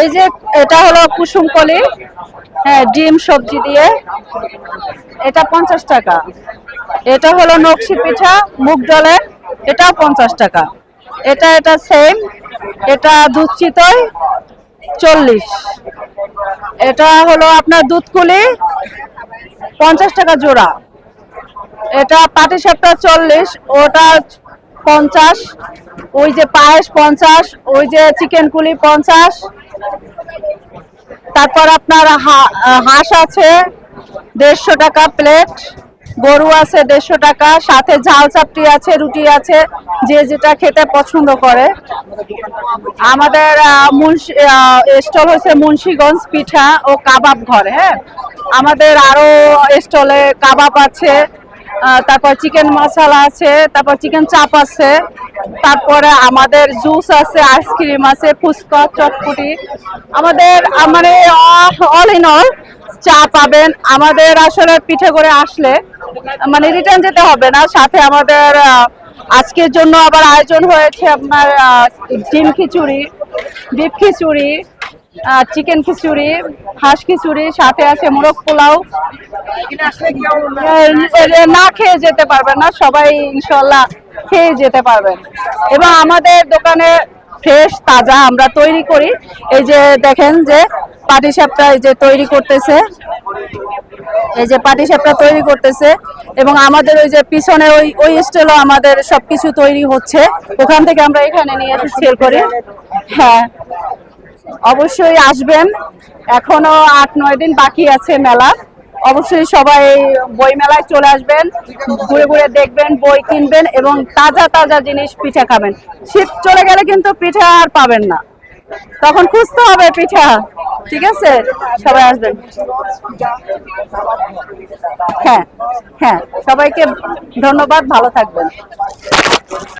এই যে এটা হলো কুসুম কলি। হ্যাঁ ডিম, সবজি দিয়ে। এটা পঞ্চাশ টাকা। এটা হলো নকশি পিঠা, মুগ ডালের এটাও পঞ্চাশ টাকা। এটা এটা সেম এটা দুধ চিতই চল্লিশ। এটা হলো আপনার দুধকুলি পঞ্চাশ টাকা জোড়া। এটা পাটি সাপটা চল্লিশ। ওটা পঞ্চাশ, ওই যে পায়েস পঞ্চাশ, ওই যে চিকেন কুলি পঞ্চাশ। তারপর আপনার হাঁস আছে দেড়শো টাকা প্লেট গরু আছে দেড়শো টাকা, সাথে ঝাল চাপটি আছে, রুটি আছে, যে যেটা খেতে পছন্দ করে। আমাদের মুন্সি স্টল হচ্ছে মুন্সিগঞ্জ পিঠা ও কাবাব ঘর হ্যাঁ? আমাদের আরও স্টলে কাবাব আছে তারপর চিকেন মশলা আছে, তারপর চিকেন চাপ আছে, তারপরে আমাদের জুস আছে আইসক্রিম আছে, ফুচকা, চটপুটি। আমাদের মানে অল ইন অল চা পাবেন। আমাদের আসলে পিঠে করে আসলে মানে রিটার্ন যেতে হবে না। সাথে আমাদের আজকের জন্য আবার আয়োজন হয়েছে আপনার ডিম খিচুড়ি, ডিপ খিচুড়ি। চিকেন খিচুড়ি, হাঁস খিচুড়ি, সাথে আছে মোরগ পোলাও। না খেয়ে যেতে পারবেন না, সবাই ইনশাল্লাহ খেয়ে যেতে পারবেন। এবং আমাদের দোকানে ফ্রেশ তাজা আমরা তৈরি করি। এই যে দেখেন যে পাটি সাপটা এই যে তৈরি করতেছে। এই যে পাটি সাপটা তৈরি করতেছে। এবং আমাদের ওই যে পিছনে ওই ওই স্টেলও আমাদের সবকিছু তৈরি হচ্ছে। ওখান থেকে আমরা এখানে নিয়ে সেল করি। হ্যাঁ। অবশ্যই আসবেন। এখনও আট, নয় দিন বাকি আছে মেলা। অবশ্যই সবাই বই মেলায় চলে আসবেন, ঘুরে ঘুরে দেখবেন, বই কিনবেন এবং তাজা তাজা জিনিস পিঠা খাবেন। শীত চলে গেলে কিন্তু পিঠা আর পাবেন না। তখন খুঁজতে হবে পিঠা। ঠিক আছে? সবাই আসবেন। হ্যাঁ হ্যাঁ। সবাইকে ধন্যবাদ, ভালো থাকবেন।